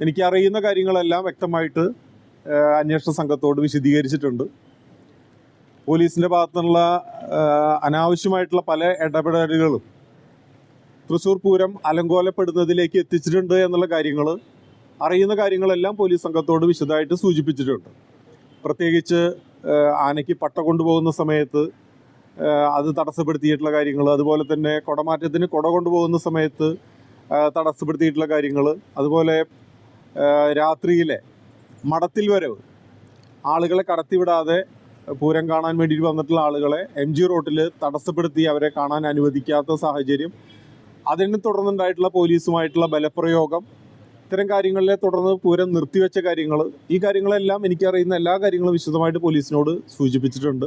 എനിക്ക് അറിയുന്ന കാര്യങ്ങളെല്ലാം വ്യക്തമായിട്ട് അന്വേഷണ സംഘത്തോട് വിശദീകരിച്ചിട്ടുണ്ട്. പോലീസിന്റെ ഭാഗത്തുനിന്നുള്ള അനാവശ്യമായിട്ടുള്ള പല ഇടപെടലുകളും തൃശ്ശൂർ പൂരം അലങ്കോലപ്പെടുന്നതിലേക്ക് എത്തിച്ചിട്ടുണ്ട് എന്നുള്ള കാര്യങ്ങൾ അറിയുന്ന കാര്യങ്ങളെല്ലാം പോലീസ് സംഘത്തോട് വിശദമായിട്ട് സൂചിപ്പിച്ചിട്ടുണ്ട്. പ്രത്യേകിച്ച് ആനയ്ക്ക് പട്ട കൊണ്ടുപോകുന്ന സമയത്ത് അത് തടസ്സപ്പെടുത്തിയിട്ടുള്ള കാര്യങ്ങൾ അതുപോലെ തന്നെ കുടമാറ്റത്തിന് കുട കൊണ്ടുപോകുന്ന സമയത്ത് തടസ്സപ്പെടുത്തിയിട്ടുള്ള കാര്യങ്ങൾ അതുപോലെ രാത്രിയിലെ മടത്തിൽ വരവ്. ആളുകളെ കടത്തിവിടാതെ പൂരം കാണാൻ വേണ്ടിയിട്ട് വന്നിട്ടുള്ള ആളുകളെ എം ജി റോട്ടിൽ തടസ്സപ്പെടുത്തി അവരെ കാണാൻ അനുവദിക്കാത്ത സാഹചര്യം. അതിനെ തുടർന്നുണ്ടായിട്ടുള്ള പോലീസുമായിട്ടുള്ള ബലപ്രയോഗം. ഇത്തരം കാര്യങ്ങളിലെ തുടർന്ന് പൂരം നിർത്തിവെച്ച കാര്യങ്ങൾ ഈ കാര്യങ്ങളെല്ലാം എനിക്കറിയുന്ന എല്ലാ കാര്യങ്ങളും വിശദമായിട്ട് പോലീസിനോട് സൂചിപ്പിച്ചിട്ടുണ്ട്.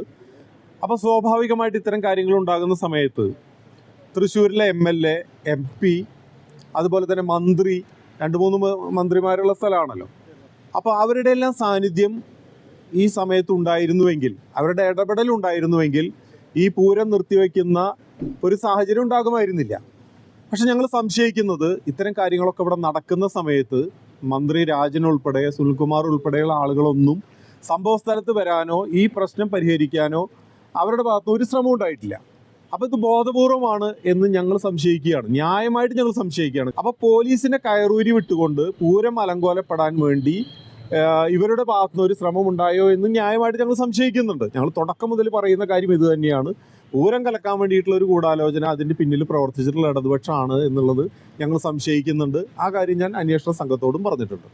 അപ്പോൾ സ്വാഭാവികമായിട്ട് ഇത്തരം കാര്യങ്ങൾ ഉണ്ടാകുന്ന സമയത്ത് തൃശ്ശൂരിലെ M L A M P അതുപോലെ തന്നെ മന്ത്രി രണ്ട് മൂന്ന് മന്ത്രിമാരുള്ള സ്ഥലമാണല്ലോ. അപ്പോൾ അവരുടെ എല്ലാം സാന്നിധ്യം ഈ സമയത്ത് ഉണ്ടായിരുന്നുവെങ്കിൽ അവരുടെ ഇടപെടൽ ഉണ്ടായിരുന്നുവെങ്കിൽ ഈ പൂരം നിർത്തിവെക്കുന്ന ഒരു സാഹചര്യം ഉണ്ടാകുമായിരുന്നില്ല. പക്ഷെ ഞങ്ങൾ സംശയിക്കുന്നത് ഇത്തരം കാര്യങ്ങളൊക്കെ ഇവിടെ നടക്കുന്ന സമയത്ത് മന്ത്രി രാജൻ ഉൾപ്പെടെ സുനിൽകുമാർ ഉൾപ്പെടെയുള്ള ആളുകളൊന്നും സംഭവ സ്ഥലത്ത് വരാനോ ഈ പ്രശ്നം പരിഹരിക്കാനോ അവരുടെ ഭാഗത്ത് ഒരു ശ്രമം ഉണ്ടായിട്ടില്ല. അപ്പൊ ഇത് ബോധപൂർവമാണ് എന്ന് ഞങ്ങൾ സംശയിക്കുകയാണ്. ന്യായമായിട്ട് ഞങ്ങൾ സംശയിക്കുകയാണ്. അപ്പൊ പോലീസിന്റെ കയറൂരി വിട്ടുകൊണ്ട് പൂരം അലങ്കോലപ്പെടാൻ വേണ്ടി ഇവരുടെ ഭാഗത്തുനിന്ന് ഒരു ശ്രമം ഉണ്ടായോ എന്ന് ന്യായമായിട്ട് ഞങ്ങൾ സംശയിക്കുന്നുണ്ട്. ഞങ്ങൾ തുടക്കം മുതൽ പറയുന്ന കാര്യം ഇത് തന്നെയാണ്. പൂരം കലക്കാൻ വേണ്ടിയിട്ടുള്ള ഒരു ഗൂഢാലോചന അതിന്റെ പിന്നിൽ പ്രവർത്തിച്ചിട്ടുള്ള ഇടതുപക്ഷമാണ് എന്നുള്ളത് ഞങ്ങൾ സംശയിക്കുന്നുണ്ട്. ആ കാര്യം ഞാൻ അന്വേഷണ സംഘത്തോടും പറഞ്ഞിട്ടുണ്ട്.